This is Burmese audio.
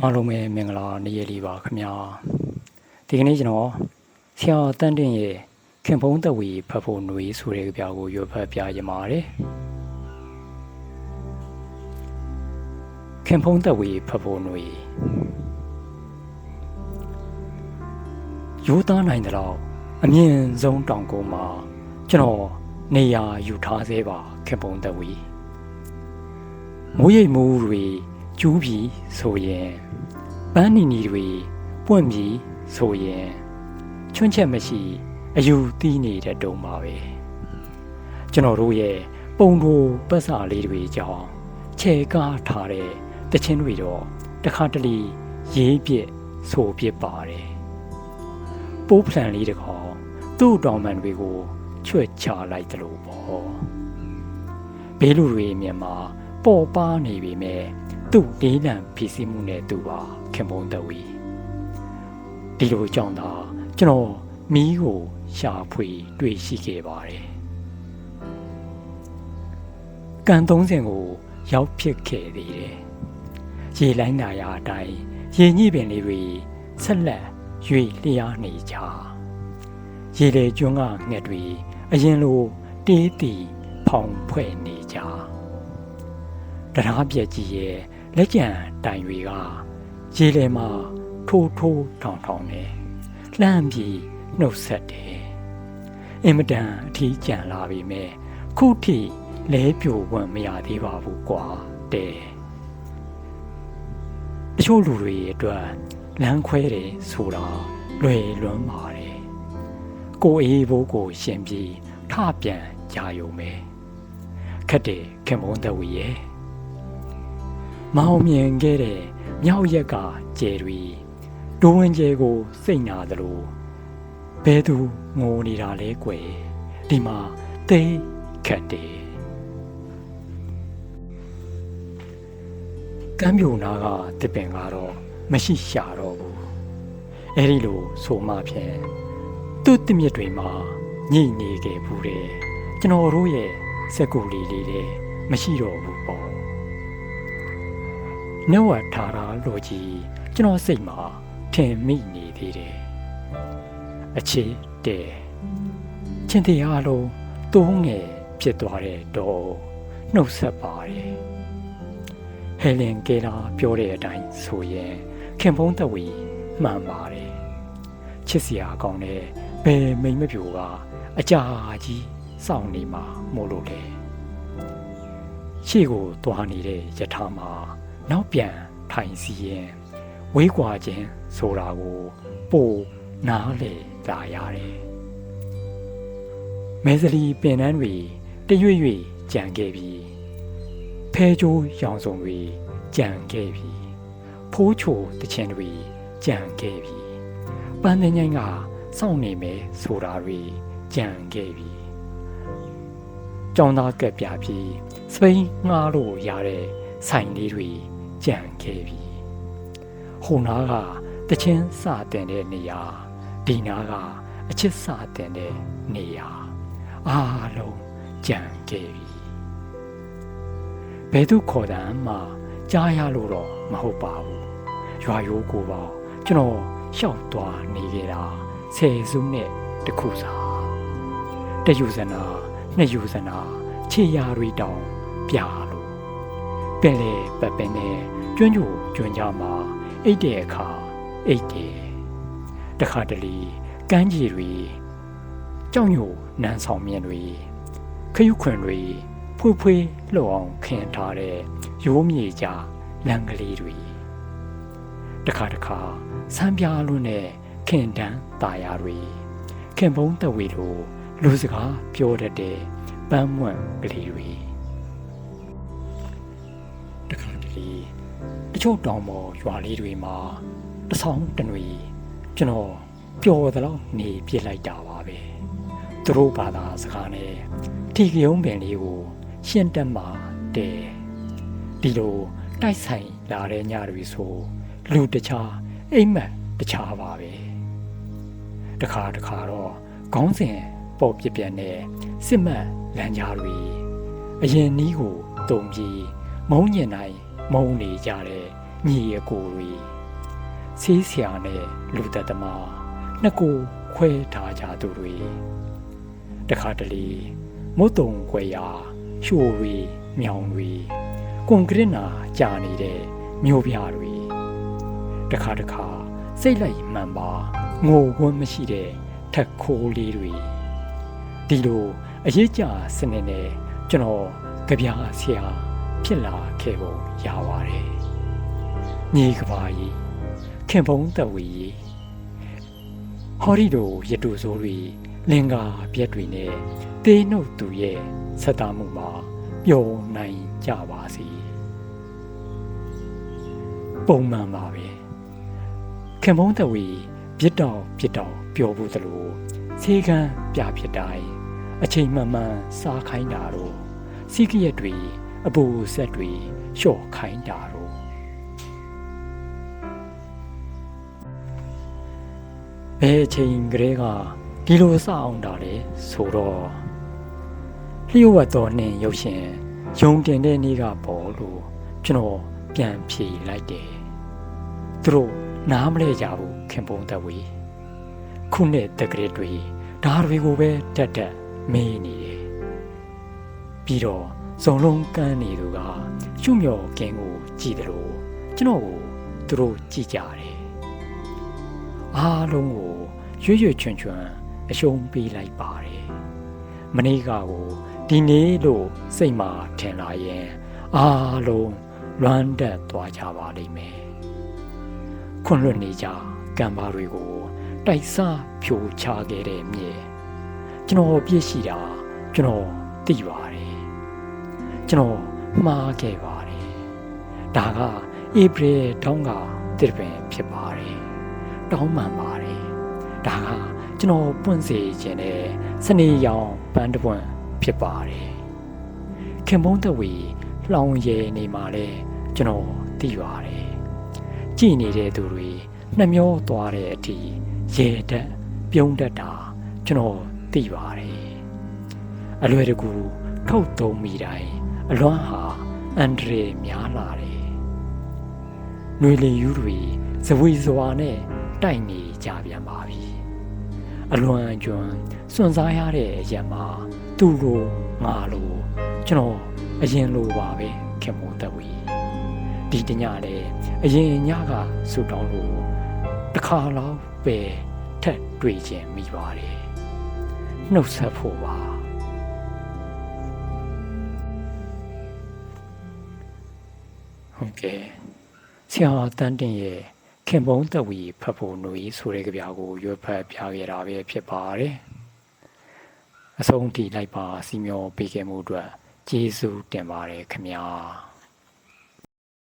အားလုံးပဲမင်္ဂလာနေ့ရက်လေးပါခင်ဗျာဒီကနေ့ကျွန်တော်ဆရာတန်းတင်ရဲ့ခင်ဖုံးသက်ဝီဖတ်ဖို့ຫນွေဆိုတဲ့ကြပြကိုရွတ်ဖတ်ပြရမှာတယ်ခင်ဖုံးသက်ဝီဖတ်ဖို့ຫນွေရိုးသားနိုင်တဲ့တော့အမြင့်ဆုံးတောင်ကုန်းမှာကျွန်တော်နေရာယူထားသေးပါခင်ဖုံးသက်ဝီမိုးရိပ်မိုးတွေ ကျူးပြီးဆိုရင်ပန်းနီနီတွေပွင့်ပြီးဆိုရင်ချွန့်ချက်မရှိအယူသီးနေတဲ့တုံးပါပဲကျွန်တော်တို့ရဲ့ပုံတိုပတ်စာလေးတွေကြောင့်ခြေကားထားတဲ့တခြင်းတွေတော့တခါတလေရေးပြစ်ဆိုပြစ်ပါတယ်ပိုးဖလန်လေးတခေါသူ့တောင်ပန်တွေကိုချွတ်ချလိုက်တယ်လို့ပေါ့ဘေးလူတွေမြန်မာပေါ်ပါနေပြီမဲ့ သူ့လေးလံဖြစ်စီမှုနဲ့သူပါခင်ပုံးတဝီဒီလိုကြောင့်သာကျွန်တော်မီးကိုရှာဖွေတွေ့ရှိခဲ့ပါတယ်ကံ30ကိုရောက်ဖြစ်ခဲ့သေးတယ်ရေလိုင်းနာရအတိုင်းရေညှိပင်လေးတွေဆက်လက်ရွေလျားနေကြရေလေကျွန်းကငှက်တွေအရင်လိုတေးတီဖောင်ဖွဲ့နေကြ တရားပြက်ကြီးရဲ့လက်ကျန်တိုင်တွေကရေလေမှာထိုးထိုးထောင်ထောင်နေလှမ်းပြီးနှုတ်ဆက်တယ်အင်မတန်အထီးကျန်လာပြီမဲ့ခုထိလဲပြိုဝင်မရသေးပါဘူးကွာတဲ့တချို့လူတွေအတွက်လမ်းခွဲတယ်ဆိုတာလွယ်လွန်းပါတယ်ကိုအေးဘိုးကိုရှင်ပြီးထပြန်ကြယုံပဲခက်တယ်ခင်မုန်းတဝီရဲ့ မအောင်မြင်ခဲ့တဲ့မြောက်ရက်ကကျယ်တွေဒိုးဝင်ကျဲကိုစိတ်နာသလိုဘဲသူငိုနေတာလဲကွယ်ဒီမှာသိခတ်တယ်ကမ်းပြိုနာကတစ်ပင်ကတော့မရှိရှာတော့ဘူးအဲ့ဒီလိုဆိုမှဖြင့်သူ့တမြစ်တွေမှာညှိနေခဲ့ဘူးတဲ့ကျွန်တော်တို့ရဲ့စက်ကူလေးလေးလည်းမရှိတော့ဘူးပေါ့ နှုတ်ဝထားတာလို့ကြီးကျွန်တော်စိတ်မှာထင်မိနေသေးတယ်အချေတဲ့ချင်းတရားလုံးသုံးငယ်ဖြစ်သွားတဲ့တော့နှုတ်ဆက်ပါတယ်ဟဲလင်ကေလာပြောတဲ့အတိုင်းဆိုရင်ခင်ဖုံးသက်ဝီမှန်ပါတယ်ချစ်စရာကောင်းတဲ့ဘယ်မိန်မပြိုကအကြာကြီးစောင့်နေမှာမို့လို့လေရှေ့ကိုသွားနေတဲ့ယထာမှာ နောက်ပြန်ထိုင်စီရင်ဝေးကွာခြင်းဆိုတာကိုပိုနားလေလာရတယ်မဲစလီပင်နှန်းတွေတရွေ့ရွေ့ကြံခဲ့ပြီးဖဲကြိုးရောင်စုံတွေကြံခဲ့ပြီးဖိုးချိုတချင်တွေကြံခဲ့ပြီးပန်းတဲ့ညိုင်းကစောင့်နေမယ်ဆိုတာတွေကြံခဲ့ပြီးကြောင်းသားကက်ပြပြီးစပိန်ငှားလို့ရတဲ့ဆိုင်လေးတွေ ကြံခဲ့ပြီဟိုနားကတချင်းစတင်တဲ့နေရာဒီနားကအချစ်စတင်တဲ့နေရာအားလုံးကြံခဲ့ပြီဘယ်သူခေါ်တယ်မှကြားရလို့တော့မဟုတ်ပါဘူးရွာရိုးကိုပါကျွန်တော်ရှောက်သွားနေကြတာဆယ်စုနှစ်တခုစာတယူဇနာနှစ်ယူဇနာခြေရာတွေတောင်ပြလို့ ပင်လေပပင်နဲ့ကျွန်းကျူကျွန်းကြမှာအိတ်တဲ့အခါအိတ်တယ်တခါတလေကမ်းခြေတွေကြောင်ညိုနန်းဆောင်မြင်တွေခရုခွင်တွေဖွေးဖွေးလှော်အောင်ခင်းထားတဲ့ရိုးမြေကြလမ်းကလေးတွေတခါတခါဆန်းပြားလွန်းတဲ့ခင်တန်းตาရတွေခင်ဘုံတဝေလိုလူစကားပြောတတ်တဲ့ပန်းမွန့်ကလေးတွေ လေတချို့တောင်ပေါ်ရွာလေးတွေမှာတဆောင်တနွေကျွန်တော်ပျော်သလောက်နေပြစ်လိုက်တာပါပဲသူတို့ဘာသာစကားနဲ့ထီကယုံပင်လေးကို ရှင်းတက်မှာတဲ့ဒီလိုတိုက်ဆိုင်လာတဲ့ညတွေဆိုလူတခြားအိမ်မက်တခြားပါပဲတခါတခါတော့ခေါင်းစဉ်ပေါ်ပြပြနဲ့စစ်မှတ်လမ်းကြားတွေအရင်နီးကိုတုံပြီးမုံညင်နိုင် မုံနေကြတဲ့ညီအကိုတွေဆေးဆရာနဲ့လူသက်သမားနှစ်ကိုခွဲထားကြသူတွေတခါတလေမုတ်တုံခွဲရာရှိုးတွေမြောင်တွေကွန်ကရစ်နာကြာနေတဲ့မြို့ပြတွေတခါတခါစိတ်လိုက်မှန်ပါငိုဝန်းမရှိတဲ့ထက်ခိုးလေးတွေဒီလိုအရေးကြစနစ်နဲ့ကျွန်တော်ကြပြဆရာ ဖြစ်လာခဲ့ပုံရပါတယ်ညီကပါကြီးခင်ဖုံးသက်ဝီဟော်ရီတို့ရတူဆိုးတွေလင်္ကာပြက်တွေနဲ့တေးနှုတ်သူရဲ့ဆက်သားမှုမှာပျော်နိုင်ကြပါစေပုံမှန်ပါပဲခင်ဖုံးသက်ဝီပြစ်တောင်ပြစ်တောင်ပျော်ဖို့သလိုဆေးကန်းပြဖြစ်တိုင်းအချိန်မှန်မှန်စားခိုင်းတာတော့စီးကရက်တွေ အပူဆက်တွေလျှော့ခိုင်းတာတော့ဘယ်အချိန်ကလေးကဒီလိုစအောင်တာလဲဆိုတော့လျှို့ဝတ်တော်နှင်ရုပ်ရှင်ယုံတင်တဲ့နေ့ကပေါ်လို့ကျွန်တော်ပြန်ဖြေလိုက်တယ်သူတို့နားမလဲကြဘူးခင်ပုံသက်ဝေးခုနှစ်တက္ကရာတွေဒါတွေကိုပဲတက်တက်မေးနေတယ်ပြီးတော့ စုံလုံးကန်းနေသူကကျွမြော်ကင်းကိုကြည်တယ်လို့ကျွန်တော်ကိုသူတို့ကြည်ကြတယ်အားလုံးကိုရွရွချွန်ချွန်အရှုံးပေးလိုက်ပါတယ်မနေ့ကကိုဒီနေ့လို့စိတ်မှာထင်လာရင်အားလုံးလွမ်းတက်သွားကြပါလိမ့်မယ်ခွန်လွတ်နေကြကံပါတွေကိုတိုက်စားဖြိုချခဲ့တဲ့မြေကျွန်တော်ပြည့်ရှိတာကျွန်တော်သိပါတယ် ကျွန်တော်မှားခဲ့ပါတယ်ဒါကဧပြီတောင်းကတစ်ပင်ဖြစ်ပါတယ်တောင်းမှန်ပါတယ်ဒါကကျွန်တော်ပွင့်စေခြင်းနဲ့စနေရောင်ပန်းတပွင့်ဖြစ်ပါတယ်ခင်မုန်းတဝီလောင်ရဲနေမှာလဲကျွန်တော်သိပါတယ်ကြည်နေတဲ့သူတွေနှမျောသွားတဲ့အထိရေတက်ပြုံးတက်တာကျွန်တော်သိပါတယ်အလွယ်တကူထုတ်သုံးမိတိုင်း အလွမ်းဟာအန်ဒရေများလာတယ်။နှွေလီယူတွေဇဝီဇဝါနဲ့တိုက်နေကြပြန်ပါပြီ။အလွန်ကျွမ်းစွန့်စားရတဲ့အရက်မှာသူ့လိုငါလိုကျွန်တော်အရင်လိုပါပဲခင်မိုးတဝီဒီတညလေအရင်ညကဆူတောင်းလို့တစ်ခါလောက်ပဲထက်တွေ့ခြင်းမိပါတယ်နှုတ်ဆက်ဖို့ပါ ဟုတ်ကဲ့ဆရာတန်းတင်ရဲ့ခင်ပုံးသက်ဝီဖတ်ဖို့ຫນွေဆိုတဲ့ကြပြာကိုရွတ်ဖတ်ပြခဲ့တာပဲဖြစ်ပါတယ်အဆုံးထိလိုက်ပါစီမျောပေးခဲ့မှုအတွက်ကျေးဇူးတင်ပါတယ်ခင်ဗျာ